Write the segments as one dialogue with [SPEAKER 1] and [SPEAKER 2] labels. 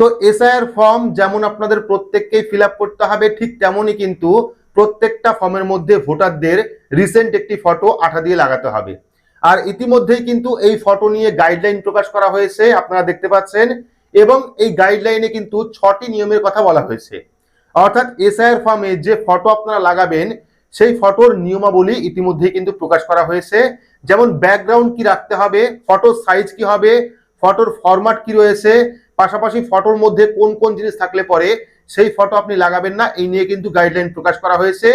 [SPEAKER 1] তো SIR form যেমন আপনাদের প্রত্যেককেই ফিল করতে হবে, ঠিক তেমনই কিন্তু প্রত্যেকটা ফর্মের মধ্যে ভোটারদের রিসেন্ট একটি ফটো আঠা দিয়ে লাগাতে হবে। আর ইতিমধ্যেই কিন্তু এই ফটো নিয়ে গাইডলাইন প্রকাশ করা হয়েছে, আপনারা দেখতে পাচ্ছেন, এবং এই গাইডলাইনে কিন্তু ছটি নিয়মের কথা বলা হয়েছে। অর্থাৎ এসআইআর ফর্মে যে ফটো আপনারা লাগাবেন, সেই ফটোর নিয়মাবলী ইতিমধ্যেই কিন্তু প্রকাশ করা হয়েছে। যেমন ব্যাকগ্রাউন্ড কি রাখতে হবে ফটোর সাইজ কি হবে ফটোর ফরম্যাট কি রয়েছে পাশাপাশি ফটোর মধ্যে কোন কোন জিনিস থাকলে পরে সেই ফটো আপনি লাগাবেন না, এই নিয়ে কিন্তু গাইডলাইন প্রকাশ করা হয়েছে।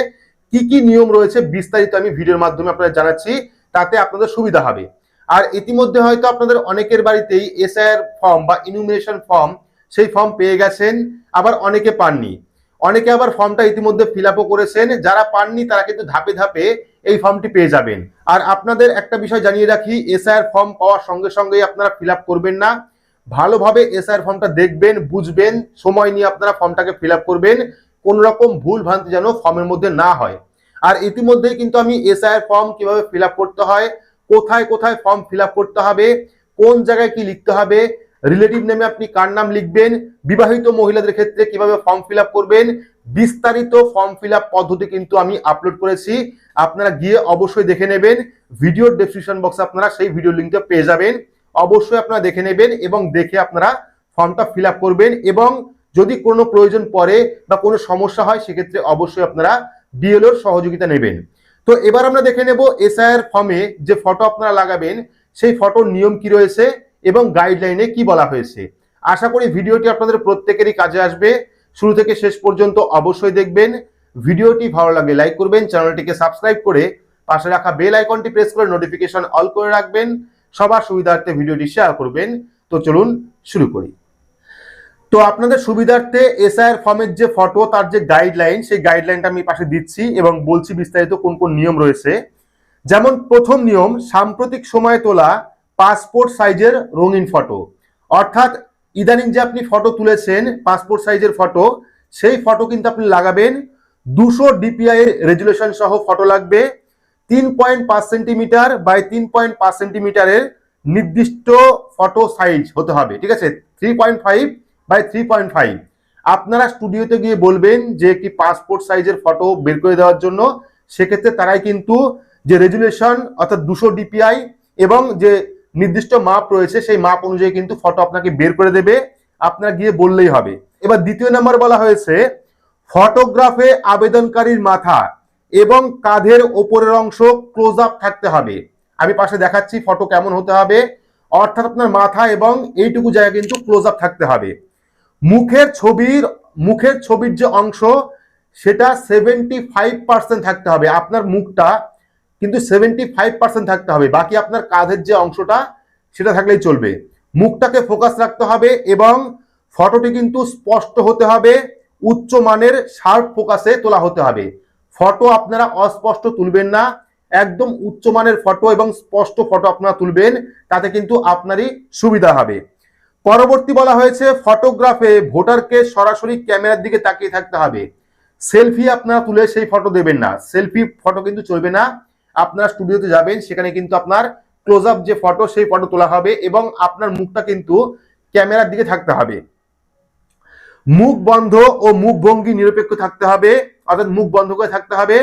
[SPEAKER 1] কি কি নিয়ম রয়েছে বিস্তারিত আমি ভিডিওর মাধ্যমে আপনাদের জানাচ্ছি, তাতে আপনাদের সুবিধা হবে। আর ইতিমধ্যে হয়তো আপনাদের অনেকের বাড়িতেই এসআইআর ফর্ম বা ইনুমিনেশন ফর্ম সেই ফর্ম পেয়ে গেছেন, আবার অনেকে পাননি। অনেকে আবার ফর্মটা ইতিমধ্যে ফিল করেছেন, যারা পাননি তারা কিন্তু ধাপে ধাপে এই ফর্মটি পেয়ে যাবেন। আর আপনাদের একটা বিষয় জানিয়ে রাখি এসআইআর ফর্ম পাওয়ার সঙ্গে সঙ্গেই আপনারা ফিল করবেন না। ভালোভাবে এসআইআর ফর্মটা দেখবেন, বুঝবেন, সময় নিয়ে আপনারা ফর্মটাকে ফিল করবেন কোন রকম ভুল ভ্রান্তি যেন ফর্মের মধ্যে না হয়। আর ইতিমধ্যেই কিন্তু আমি এসআইআর ফর্ম কীভাবে ফিল করতে হয়, কোথায় কোথায় ফর্ম ফিল করতে হবে, কোন জায়গায় কি লিখতে হবে রিলেটিভ নেমে আপনি কার নাম লিখবেন, বিবাহিত মহিলাদের ক্ষেত্রে কীভাবে ফর্ম ফিল করবেন, বিস্তারিত ফর্ম ফিল পদ্ধতি কিন্তু আমি আপলোড করেছি। আপনারা গিয়ে অবশ্যই দেখে নেবেন ভিডিওর ডেসক্রিপশন বক্সে আপনারা সেই ভিডিও লিঙ্কটা পেয়ে যাবেন। অবশ্যই আপনারা দেখে নেবেন এবং দেখে আপনারা ফর্মটা ফিল করবেন এবং যদি কোনো প্রয়োজন পড়ে বা কোনো সমস্যা হয়, সেক্ষেত্রে অবশ্যই আপনারা বিএলওর সহযোগিতা নেবেন। তো এবার আমরা দেখে নেব এসআইআর ফর্মে যে ফটো আপনারা লাগাবেন, সেই ফটোর নিয়ম কি রয়েছে এবং গাইডলাইনে কি বলা হয়েছে। আশা করি ভিডিওটি আপনাদের প্রত্যেকেরই কাজে আসবে। শুরু থেকে শেষ পর্যন্ত অবশ্যই দেখবেন। ভিডিওটি ভালো লাগলে লাইক করবেন, চ্যানেলটিকে সাবস্ক্রাইব করে পাশে রাখা বেল আইকনটি প্রেস করে নোটিফিকেশন অল করে রাখবেন। সবার সুবিধার্থে ভিডিওটি শেয়ার করবেন। তো চলুন শুরু করি। তো আপনাদের সুবিধার্থে এসআইআর ফর্মের যে ফটো তার যে গাইডলাইন সেই গাইডলাইনটা আমি পাশে দিচ্ছি এবং বলছি বিস্তারিত কোন কোন নিয়ম রয়েছে। যেমন প্রথম নিয়ম, সাম্প্রতিক সময়ে তোলা পাসপোর্ট সাইজের রঙিন ফটো অর্থাৎ ইদানিং যে আপনি ফটো তুলেছেন পাসপোর্ট সাইজের ফটো সেই ফটো কিন্তু আপনি লাগাবেন। দুশো ডিপিআই রেজুলেশন সহ ফটো লাগবে। তিন পয়েন্ট পাঁচ সেন্টিমিটার বাই তিন পয়েন্ট পাঁচ সেন্টিমিটারের নির্দিষ্ট ফটো সাইজ হতে হবে, ঠিক আছে? Three point five by three point five আপনারা স্টুডিওতে গিয়ে বলবেন যে একটি পাসপোর্ট সাইজের ফটো বের করে দেওয়ার জন্য, সেক্ষেত্রে তারাই কিন্তু যে রেজুলেশন অর্থাৎ দুশো ডিপিআই এবং যে নির্দিষ্ট মাপ রয়েছে, সেই মাপ অনুযায়ী কিন্তু ফটো আপনাকে বের করে দেবে। আপনারা গিয়ে বললেই হবে। এবার দ্বিতীয় নাম্বার বলা হয়েছে ফটোগ্রাফে আবেদনকারীর মাথা এবং কাঁধের ওপরের অংশ ক্লোজ আপ থাকতে হবে। আমি পাশে দেখাচ্ছি ফটো কেমন হতে হবে। অর্থাৎ আপনার মাথা এবং এইটুকু জায়গা কিন্তু ক্লোজ আপ থাকতে হবে। মুখের ছবির মুখের ছবির যে অংশ, সেটা সেভেন্টি ফাইভ পার্সেন্ট থাকতে হবে আপনার মুখটা, কিন্তু সেভেন্টি ফাইভ পার্সেন্ট থাকতে হবে। বাকি আপনার কাঁধের যে অংশটা, সেটা থাকলেই চলবে। মুখটাকে ফোকাস রাখতে হবে এবং ফটোটি কিন্তু স্পষ্ট হতে হবে, উচ্চ মানের শার্প ফোকাসে তোলা হতে হবে। ফটো আপনারা অস্পষ্ট তুলবেন না। একদম উচ্চমানের ফটো এবং স্পষ্ট ফটো আপনারা তুলবেন, তাতে কিন্তু আপনারই সুবিধা হবে। পরবর্তী বলা হয়েছে, ফটোগ্রাফে ভোটারকে সরাসরি ক্যামেরার দিকে তাকিয়ে থাকতে হবে। সেলফি আপনারা তুলে সেই ফটো দেবেন না। সেলফি ফটো কিন্তু চলবে না। আপনারা স্টুডিওতে যাবেন, সেখানে কিন্তু আপনার ক্লোজ আপ যে ফটো, সেই ফটো তোলা হবে এবং আপনার মুখটা কিন্তু ক্যামেরার দিকে থাকতে হবে। মুখ বন্ধ ও মুখ ভঙ্গি নিরপেক্ষ থাকতে হবে। অর্থাৎ মুখ বন্ধ করে থাকতে হবে।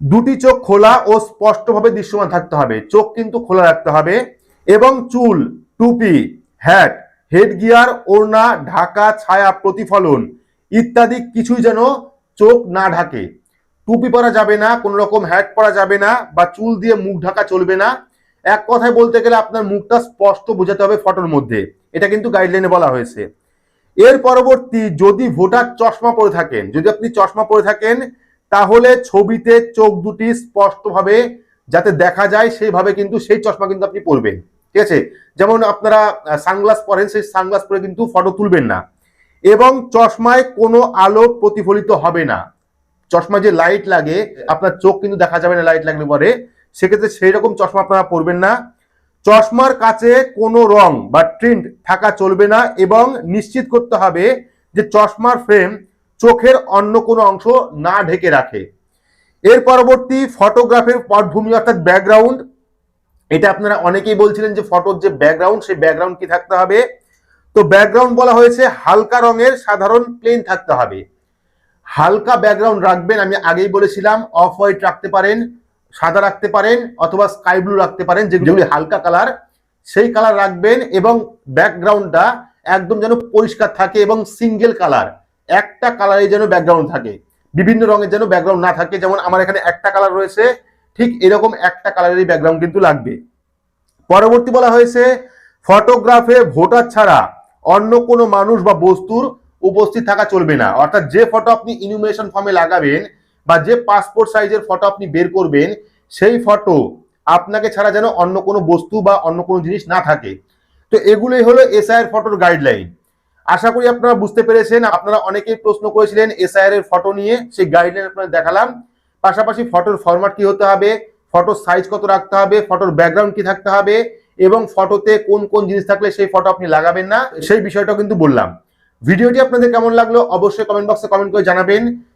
[SPEAKER 1] দুটি চোখ খোলা ও স্পষ্টভাবে দৃশ্যমান থাকতে হবে। চোখ কিন্তু খোলা রাখতে হবে এবং চুল, টুপি হ্যাট হেড গিয়ার ওড়না, ঢাকা, ছায়া, প্রতিফলন ইত্যাদি কিছুই যেন চোখ না ঢাকে। টুপি পরা যাবে না, কোন রকম হ্যাট পরা যাবে না বা চুল দিয়ে মুখ ঢাকা চলবে না। এক কথায় বলতে গেলে আপনার মুখটা স্পষ্ট বোঝাতে হবে ফটোর মধ্যে। এটা কিন্তু গাইডলাইনে বলা হয়েছে। এর পরবর্তী যদি ভোটার চশমা পরে থাকেন, যদি আপনি চশমা পরে থাকেন, তাহলে ছবিতে চোখ দুটি স্পষ্টভাবে যাতে দেখা যায়, সেইভাবে কিন্তু সেই চশমা কিন্তু আপনি পরবেন। ঠিক আছে? যেমন আপনারা সানগ্লাস পরেন, সেই সানগ্লাস পরে কিন্তু ফটো তুলবেন না। এবং চশমায় কোনো আলো প্রতিফলিত হবে না। চশমা যে লাইট লাগে, আপনার চোখ কিন্তু দেখা যাবে না লাইট লাগলে পরে। সেক্ষেত্রে সেই রকম চশমা আপনারা পরবেন না। চশমার কাছে কোনো রং বা ট্রিন্ট থাকা চলবে না এবং নিশ্চিত করতে হবে যে চশমার ফ্রেম চোখের অন্য কোনো অংশ না ঢেকে রাখে। এর পরবর্তী ফটোগ্রাফের পটভূমি অর্থাৎ ব্যাকগ্রাউন্ড এটা আপনারা অনেকেই বলছিলেন যে ফটোর যে ব্যাকগ্রাউন্ড সেই ব্যাকগ্রাউন্ড কি থাকতে হবে? তো ব্যাকগ্রাউন্ড বলা হয়েছে হালকা রঙের সাধারণ প্লেন থাকতে হবে। হালকা ব্যাকগ্রাউন্ড রাখবেন, আমি আগেই বলেছিলাম অফ হোয়াইট রাখতে পারেন। সাদা রাখতে পারেন অথবা স্কাই ব্লু রাখতে পারেন যেগুলি হালকা কালার। সেই কালার রাখবেন এবং ব্যাকগ্রাউন্ডটা একদম যেন পরিষ্কার থাকে এবং সিঙ্গেল কালার একটা কালারে যেন ব্যাকগ্রাউন্ড থাকে। বিভিন্ন রঙের যেন ব্যাকগ্রাউন্ড না থাকে যেমন আমার এখানে একটা কালার রয়েছে ঠিক এরকম একটা কালারেরই ব্যাকগ্রাউন্ড কিন্তু লাগবে। পরবর্তী বলা হয়েছে ফটোগ্রাফে ভোটার ছাড়া অন্য কোনো মানুষ বা বস্তুর উপস্থিত থাকা চলবে না। অর্থাৎ যে ফটো আপনি ইনুমিনেশন ফর্মে লাগাবেন বা যে পাসপোর্ট সাইজের ফটো আপনি বের করবেন, সেই ফটো আপনাকে ছাড়া যেন অন্য কোনো বস্তু বা অন্য কোনো জিনিস না থাকে। তো এগুলোই হলো এসআইয়ের ফটোর গাইডলাইন আশা করি আপনারা বুঝতে পেরেছেন, আপনারা অনেকেই প্রশ্ন করেছিলেন এসআইআর এর ফটো নিয়ে, সেই গাইডলাইন আপনাদের দেখালাম। পাশাপাশি ফটোর ফরম্যাট কি হতে হবে ফটোর সাইজ কত রাখতে হবে ফটোর ব্যাকগ্রাউন্ড কি থাকতে হবে, এবং ফটোতে কোন কোন জিনিস থাকলে সেই ফটো আপনি লাগাবেন না, সেই বিষয়টাও কিন্তু বললাম। ভিডিওটি আপনাদের কেমন লাগল, অবশ্যই কমেন্ট বক্সে কমেন্ট করে জানাবেন।